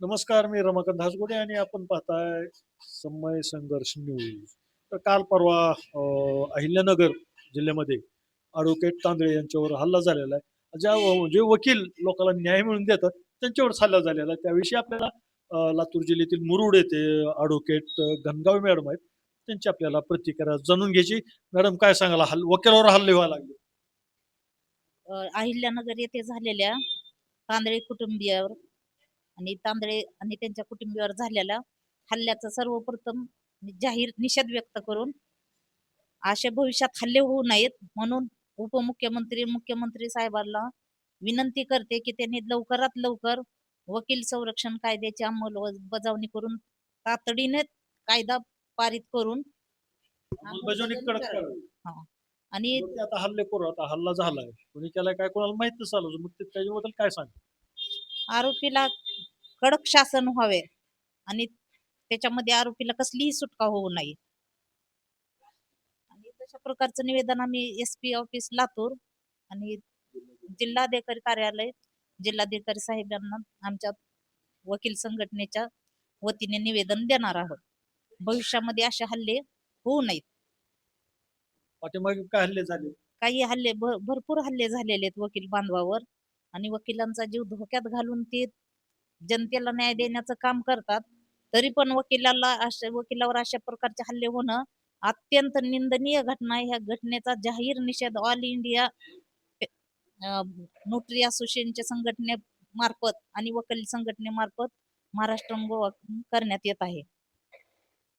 नमस्कार मी रमाकांत धासगुडे आणि आपण पाहताय समय संघर्ष न्यूज. तर काल परवा अहिल्यानगर जिल्ह्यामध्ये ॲडव्होकेट तांदळे यांच्यावर हल्ला झालेला आहे. ज्या जे वकील लोकांना न्याय मिळवून देतात त्यांच्यावर हल्ला झालेला आहे. त्याविषयी आपल्याला लातूर जिल्ह्यातील मुरुड येथे ॲडव्होकेट घनगाव मॅडम आहेत. त्यांची आपल्याला प्रतिक्रिया जाणून घ्यायची. मॅडम काय सांगायला हल वकिलावर हल्ले व्हायला लागले. अहिल्यानगर येथे झालेल्या तांदळे कुटुंबियावर आणि तांदळे आणि त्यांच्या कुटुंबियावर झालेल्या हल्ल्याचा सर्वप्रथम जाहीर निषेध व्यक्त करून असे भविष्यात हल्ले होऊ नयेत म्हणून उपमुख्यमंत्री मुख्यमंत्री साहेबांना विनंती करते की त्यांनी लवकरात लवकर वकील संरक्षण कायद्याची अंमलबजावणी करून तातडीने कायदा पारित करून. आणि आता हल्ले करू आता हल्ला झालाय. कोणी केलाय काय कोणाला माहीत नसाल मग ते त्याच्याबद्दल काय सांग आरोपीला कडक शासन व्हावे. आणि त्याच्यामध्ये आरोपीला कसलीही सुटका होऊ नये. आणि तशा प्रकारचं निवेदन आम्ही एस पी ऑफिस लातूर आणि जिल्हाधिकारी कार्यालय जिल्हाधिकारी साहेबांना आमच्या वकील संघटनेच्या वतीने निवेदन देणार आहोत. भविष्यामध्ये असे हल्ले होऊ नयेत. पाठीमागे काय हल्ले झाले? काही हल्ले भरपूर हल्ले झालेले आहेत वकील बांधवावर. आणि वकिलांचा जीव धोक्यात घालून ते जनतेला न्याय देण्याचं काम करतात तरी पण वकिलाला अशा वकिलावर अशा प्रकारचे हल्ले होणं अत्यंत निंदनीय घटना ह्या घटनेचा जाहीर निषेध ऑल इंडिया नोटरी असोसिएशनच्या संघटनेमार्फत आणि वकील संघटनेमार्फत महाराष्ट्र गोवा करण्यात येत आहे.